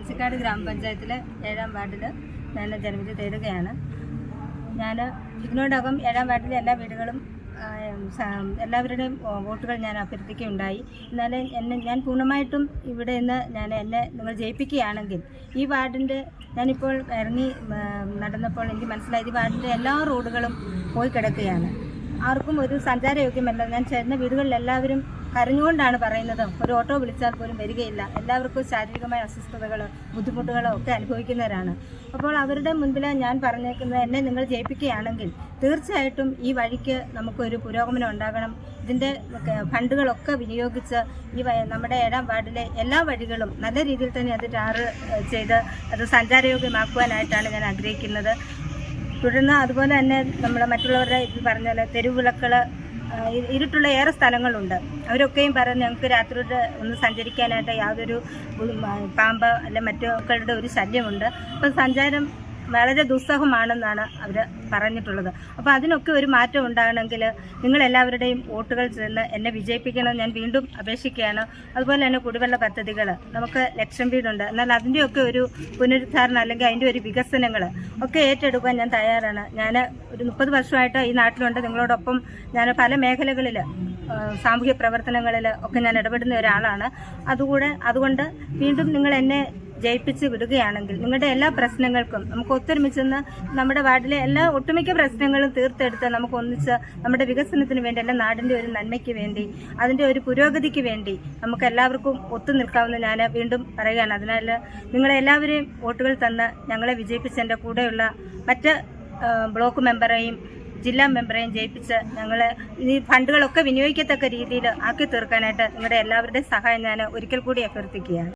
പാച്ചിക്കാട് ഗ്രാമപഞ്ചായത്തിലെ ഏഴാം വാർഡിൽ ഞാൻ ജനവിധി തേടുകയാണ്. ഞാൻ ഇതിനോടകം ഏഴാം വാർഡിലെ എല്ലാ വീടുകളും എല്ലാവരുടെയും വോട്ടുകൾ ഞാൻ അഭ്യർത്ഥിക്കുകയുണ്ടായി. എന്നാലും എന്നെ ഞാൻ പൂർണമായിട്ടും ഇവിടെ നിന്ന് ഞാൻ എന്നെ നിങ്ങൾ ജയിപ്പിക്കുകയാണെങ്കിൽ ഈ വാർഡിന്റെ ഞാനിപ്പോൾ ഇറങ്ങി നടന്നപ്പോൾ എനിക്ക് മനസ്സിലായത് ഈ വാർഡിന്റെ എല്ലാ റോഡുകളും പോയി കിടക്കുകയാണ്. ആർക്കും ഒരു സഞ്ചാരയോഗ്യമല്ല. ഞാൻ ചേർന്ന വീടുകളിൽ എല്ലാവരും കരഞ്ഞുകൊണ്ടാണ് പറയുന്നത്. ഒരു ഓട്ടോ വിളിച്ചാൽ പോലും വരികയില്ല. എല്ലാവർക്കും ശാരീരികമായ അസ്വസ്ഥതകൾ ബുദ്ധിമുട്ടുകളോ ഒക്കെ അനുഭവിക്കുന്നവരാണ്. അപ്പോൾ അവരുടെ മുൻപിൽ ഞാൻ പറഞ്ഞേക്കുന്നത്. എന്നെ നിങ്ങൾ ജയിപ്പിക്കുകയാണെങ്കിൽ തീർച്ചയായിട്ടും ഈ വഴിക്ക് നമുക്കൊരു പുരോഗമനം ഉണ്ടാകണം. ഇതിന്റെ ഫണ്ടുകളൊക്കെ വിനിയോഗിച്ച് ഈ നമ്മുടെ ഏഴാം വാർഡിലെ എല്ലാ വഴികളും നല്ല രീതിയിൽ തന്നെ അത് ടാറ് ചെയ്ത് അത് സഞ്ചാരയോഗ്യമാക്കുവാനായിട്ടാണ് ഞാൻ ആഗ്രഹിക്കുന്നത്. തുടർന്ന് അതുപോലെ തന്നെ നമ്മൾ മറ്റുള്ളവരുടെ ഇത് പറഞ്ഞ പോലെ തെരുവിളക്കൾ ഇരുട്ടുള്ള ഏറെ സ്ഥലങ്ങളുണ്ട്. അവരൊക്കെയും പറഞ്ഞ് ഞങ്ങൾക്ക് രാത്രിയുടെ ഒന്ന് സഞ്ചരിക്കാനായിട്ട് യാതൊരു പാമ്പ് അല്ലെ മറ്റുക്കളുടെ ഒരു ശല്യമുണ്ട്. അപ്പം സഞ്ചാരം വളരെ ദുസ്സഹമാണെന്നാണ് അവർ പറഞ്ഞിട്ടുള്ളത്. അപ്പോൾ അതിനൊക്കെ ഒരു മാറ്റം ഉണ്ടാകണമെങ്കിൽ നിങ്ങളെല്ലാവരുടെയും വോട്ടുകൾ ചെന്ന് എന്നെ വിജയിപ്പിക്കണം ഞാൻ വീണ്ടും അപേക്ഷിക്കുകയാണ്. അതുപോലെ തന്നെ കുടിവെള്ള പദ്ധതികൾ നമുക്ക് ലക്ഷം വീടുണ്ട്. എന്നാൽ അതിന്റെയൊക്കെ ഒരു പുനരുദ്ധാരണം അല്ലെങ്കിൽ അതിന്റെ ഒരു വികസനങ്ങൾ ഒക്കെ ഏറ്റെടുക്കാൻ ഞാൻ തയ്യാറാണ്. ഞാൻ ഒരു മുപ്പത് വർഷമായിട്ട് ഈ നാട്ടിലുണ്ട്. നിങ്ങളോടൊപ്പം ഞാൻ പല മേഖലകളിൽ സാമൂഹ്യ പ്രവർത്തനങ്ങളിൽ ഒക്കെ ഞാൻ ഇടപെടുന്ന ഒരാളാണ്. അതുകൂടെ അതുകൊണ്ട് വീണ്ടും നിങ്ങൾ എന്നെ ജയിപ്പിച്ച് വിടുകയാണെങ്കിൽ നിങ്ങളുടെ എല്ലാ പ്രശ്നങ്ങൾക്കും നമുക്ക് ഒത്തൊരുമിച്ച് നിന്ന് നമ്മുടെ വാർഡിലെ എല്ലാ ഒട്ടുമിക്ക പ്രശ്നങ്ങളും തീർത്തെടുത്ത് നമുക്ക് ഒന്നിച്ച് നമ്മുടെ വികസനത്തിന് വേണ്ടി അല്ല നാടിന്റെ ഒരു നന്മയ്ക്ക് വേണ്ടി അതിന്റെ ഒരു പുരോഗതിക്ക് വേണ്ടി നമുക്ക് എല്ലാവർക്കും ഒത്തു നിൽക്കാമെന്ന് ഞാൻ വീണ്ടും പറയുകയാണ്. അതിനാൽ നിങ്ങളെ എല്ലാവരെയും വോട്ടുകൾ തന്ന് ഞങ്ങളെ വിജയിപ്പിച്ചതിന്റെ കൂടെയുള്ള മറ്റ് ബ്ലോക്ക് മെമ്പറെയും ജില്ലാ മെമ്പറെയും ജയിപ്പിച്ച് ഞങ്ങൾ ഈ ഫണ്ടുകളൊക്കെ വിനിയോഗിക്കത്തക്ക രീതിയിൽ ആക്കി തീർക്കാനായിട്ട് നിങ്ങളുടെ എല്ലാവരുടെയും സഹായം ഞാൻ ഒരിക്കൽ കൂടി അഭ്യർത്ഥിക്കുകയാണ്.